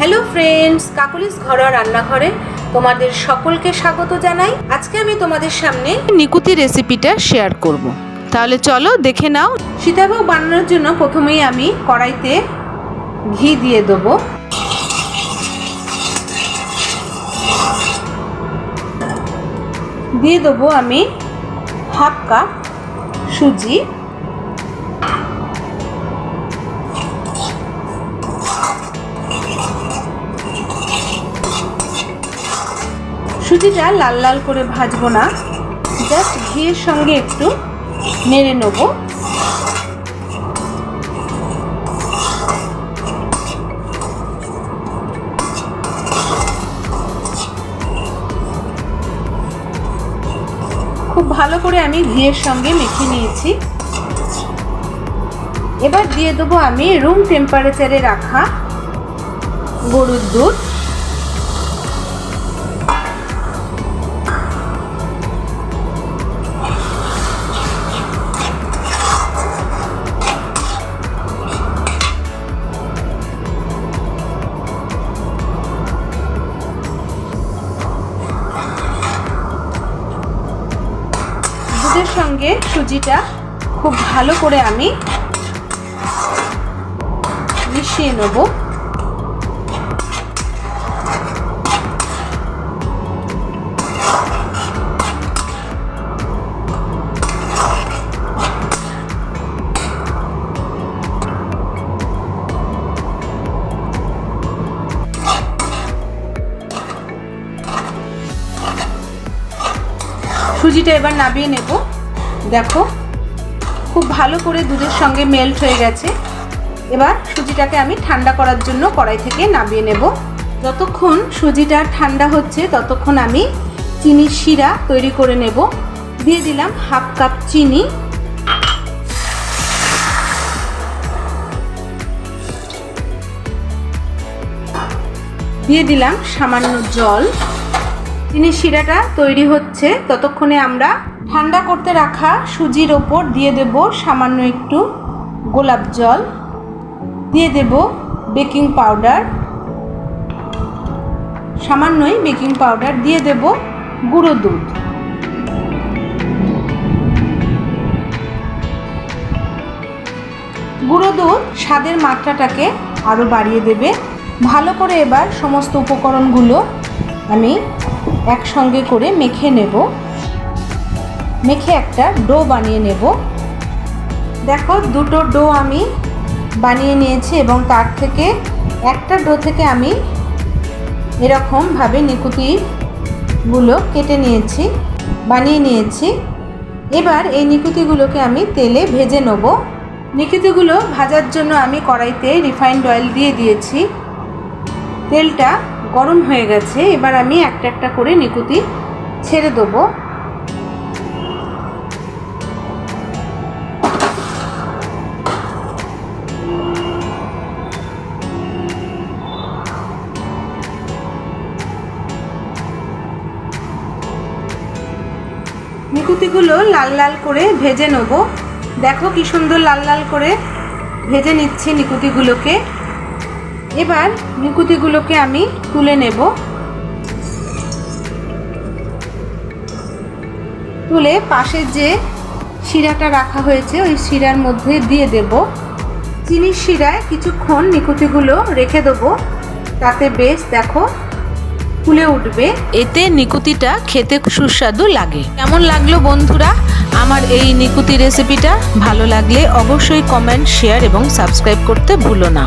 Hello friends Kokkalis ঘরোয়া রান্নাঘরে তোমাদের সকলকে স্বাগত জানাই। আজকে আমি তোমাদের সামনে নিকুতি রেসিপিটা শেয়ার করব। তাহলে চলো দেখে নাও। সীতাভোগ বানানোর জন্য প্রথমেই আমি কড়াইতে ঘি দিয়ে দেবো। দিয়ে দেবো আমি হাফ কাপ সুজি। সুজিটা লাল লাল করে ভাজবো না। জাস্ট ঘিয়ের সঙ্গে একটু নেড়ে নেব। খুব ভালো করে আমি ঘিয়ের সঙ্গে মেখে নিয়েছি। এবার দিয়ে দেবো আমি রুম টেম্পারেচারে রাখা গরুর দুধ। দুধের সঙ্গে সুজিটা খুব ভালো করে আমি মিশিয়ে নেব। সুজিটা এবার নাবিয়ে নেব। দেখো, খুব ভালো করে দুধের সঙ্গে মেল্ট হয়ে গেছে। এবার সুজিটাকে আমি ঠান্ডা করার জন্য কড়াই থেকে নামিয়ে নেব। যতক্ষণ সুজিটা ঠান্ডা হচ্ছে, ততক্ষণ আমি চিনির শিরা তৈরি করে নেব। দিয়ে দিলাম হাফ কাপ চিনি। দিয়ে দিলাম সামান্য জল। চিনির শিরাটা তৈরি হচ্ছে। ততক্ষণে আমরা ঠান্ডা করতে রাখা সুজির ওপর দিয়ে দেব সামান্য একটু গোলাপ জল। দিয়ে দেব বেকিং পাউডার। সামান্যই বেকিং পাউডার দিয়ে দেব গুঁড়ো দুধ। গুঁড়ো দুধ স্বাদের মাত্রাটাকে আরও বাড়িয়ে দেবে। ভালো করে এবার সমস্ত উপকরণগুলো আমি একসঙ্গে করে মেখে নেব। মেখে একটা ডো বানিয়ে নেব। দেখো, দুটো ডো আমি বানিয়ে নিয়েছি এবং তার থেকে একটা ডো থেকে আমি এরকমভাবে নিকুতিগুলো কেটে নিয়েছি, বানিয়ে নিয়েছি। এবার এই নিকুতিগুলোকে আমি তেলে ভেজে নেব। নিকুতিগুলো ভাজার জন্য আমি কড়াইতে রিফাইন্ড অয়েল দিয়ে দিয়েছি। তেলটা গরম হয়ে গেছে, এবার আমি একটা একটা করে নিকুতি ছেড়ে দেবো। নিকুতিগুলো লাল লাল করে ভেজে নেব। দেখো কি সুন্দর লাল লাল করে ভেজে নিচ্ছি নিকুতিগুলোকে। এবার নিকুতিগুলোকে আমি তুলে নেব। তুলে পাশে যে শিরাটা রাখা হয়েছে, ওই শিরার মধ্যে দিয়ে দেব। চিনির শিরায় কিছুক্ষণ নিকুতিগুলো রেখে দেবো। তাতে বেশ দেখো ফুলে উঠবে। এতে নিকুতিটা খেতে সুস্বাদু লাগে। কেমন লাগল বন্ধুরা? আমার এই নিকুতি রেসিপিটা ভালো লাগলে অবশ্যই কমেন্ট শেয়ার এবং সাবস্ক্রাইব করতে ভুলো না।